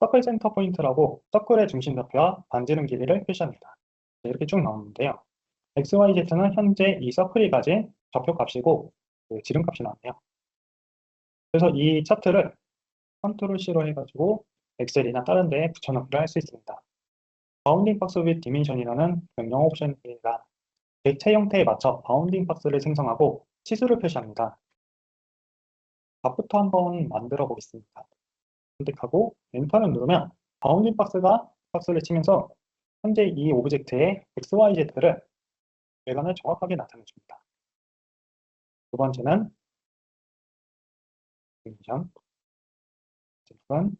서클 센터 포인트라고 서클의 중심 좌표와 반지름 길이를 표시합니다. 네, 이렇게 쭉 나오는데요. x, y, z는 현재 이 서클이 가진 좌표 값이고 그 지름 값이 나왔네요. 그래서 이 차트를 컨트롤 C로 해가지고 엑셀이나 다른 데에 붙여넣기를 할 수 있습니다. 바운딩 박스 with dimension이라는 명령 옵션입니다. 객체 형태에 맞춰 바운딩 박스를 생성하고 치수를 표시합니다. 값부터 한번 만들어 보겠습니다. 선택하고 엔터를 누르면 바운딩 박스가 박스를 치면서 현재 이 오브젝트의 XYZ를 외관을 정확하게 나타내줍니다. 두 번째는 디멘션, 제품,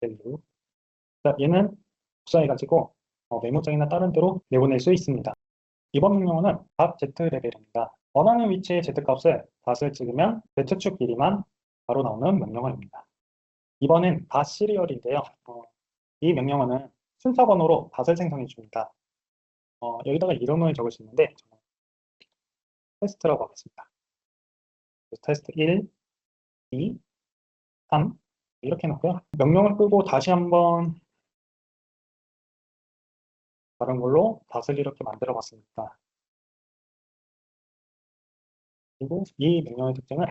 밸류. 자, 얘는 복사해가지고 어, 메모장이나 다른 데로 내보낼 수 있습니다. 이번 명령어는 값 z 레벨입니다. 원하는 위치의 z 값을 닷을 찍으면 z축 길이만 바로 나오는 명령어입니다. 이번엔 닷 시리얼인데요. 어, 이 명령어는 순서 번호로 닷을 생성해 줍니다. 어, 여기다가 이름을 적을 수 있는데 테스트라고 하겠습니다. 테스트 1, 2, 3 이렇게 놓고요. 명령을 끄고 다시 한번 다른 걸로 닷을 이렇게 만들어 봤습니다. 그리고 이 명령의 특징은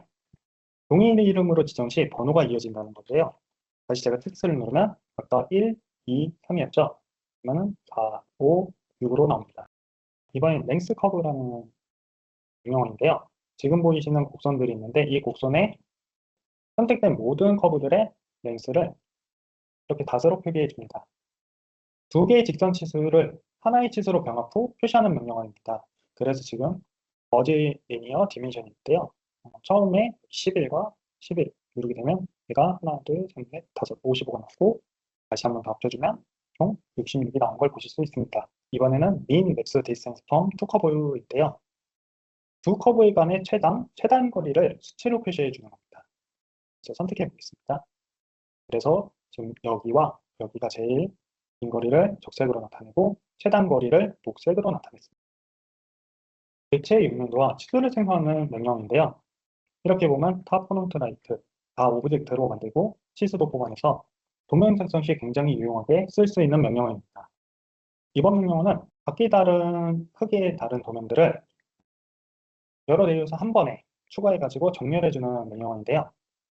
동일 이름으로 지정 시 번호가 이어진다는 건데요. 다시 제가 텍스트를 누르면 아까 1, 2, 3이었죠? 그러면 4, 5, 6으로 나옵니다. 이번엔 랭스 커브라는 명령어인데요. 지금 보이시는 곡선들이 있는데 이 곡선에 선택된 모든 커브들의 랭스를 이렇게 닷으로 표기해 줍니다. 두 개의 직선 치수를 하나의 치수로 병합 후 표시하는 명령어입니다. 그래서 지금 머지 리니어 디멘션인데요. 어, 처음에 11과 11 누르게 되면 얘가 하나, 둘, 셋, 넷, 다섯, 55가 나오고 다시 한번 더 합쳐주면 총 66이 나온 걸 보실 수 있습니다. 이번에는 mean max distance from two curve인데요. 두 커브의 간의 최단, 최단 거리를 수치로 표시해 주는 겁니다. 그래서 선택해 보겠습니다. 그래서 지금 여기와 여기가 제일 긴 거리를 적색으로 나타내고 최단 거리를 녹색으로 나타냈습니다. 객체의 육면도와 치수를 생성하는 명령인데요. 이렇게 보면 타 포넌트 라이트 다 오브젝트로 만들고 치수도 보관해서 도면 생성 시 굉장히 유용하게 쓸 수 있는 명령어입니다. 이번 명령어는 각기 다른 크기의 다른 도면들을 여러 레이어에서 한 번에 추가해가지고 정렬해주는 명령어인데요.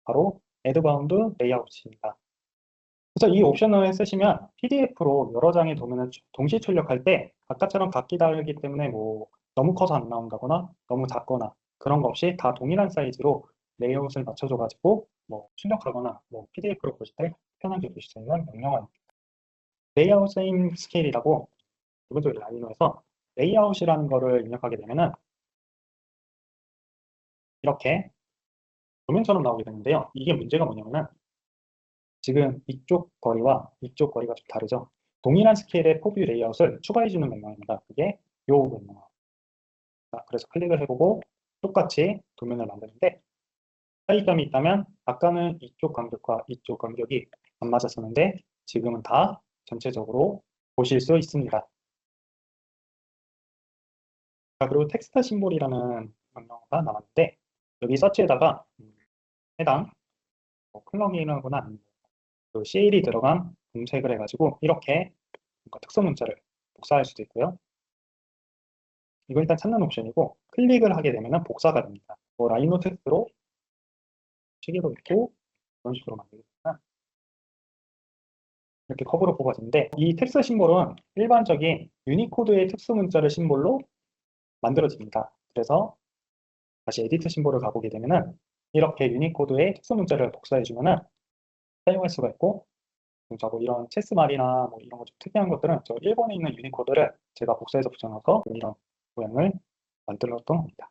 바로 애드바운드 레이아웃입니다. 그래서 이 옵션을 쓰시면 PDF로 여러 장의 도면을 동시 출력할 때 아까처럼 각기 다르기 때문에 뭐 너무 커서 안 나온다거나 너무 작거나 그런 거 없이 다 동일한 사이즈로 레이아웃을 맞춰줘가지고 뭐 출력하거나 뭐 PDF로 보실 때 편하게 보실 수 있는 명령어입니다. 레이아웃 세임 스케일이라고 오른쪽 라인으로해서 레이아웃이라는 거를 입력하게 되면은 이렇게 도면처럼 나오게 되는데요. 이게 문제가 뭐냐면은 지금 이쪽 거리와 이쪽 거리가 좀 다르죠. 동일한 스케일의 포뷰 레이아웃을 추가해주는 명령입니다. 그게 요 명령. 자, 그래서 클릭을 해보고 똑같이 도면을 만드는데 차이점이 있다면 아까는 이쪽 간격과 이쪽 간격이 안 맞았었는데 지금은 다 전체적으로 보실 수 있습니다. 자, 그리고 텍스트 심볼이라는 명령어가 나왔는데 여기 서치에다가 해당 뭐 플러그인하거나 아니면 그 CL이 들어간 검색을 해가지고 이렇게 특수 문자를 복사할 수도 있고요. 이거 일단 찾는 옵션이고 클릭을 하게 되면 복사가 됩니다. 뭐 라이노 텍스트로 시계도 있고 이런 식으로 되면 이렇게 커브로 뽑아지는데 이 텍스트 심볼은 일반적인 유니코드의 특수 문자를 심볼로 만들어집니다. 그래서 다시 에디트 심볼을 가보게 되면은 이렇게 유니코드의 특수 문자를 복사해 주면은 사용할 수가 있고 저거 이런 체스 말이나 뭐 이런 거 좀 특이한 것들은 저 일본에 있는 유니코드를 제가 복사해서 붙여넣어서 이런 모양을 만들었던 겁니다.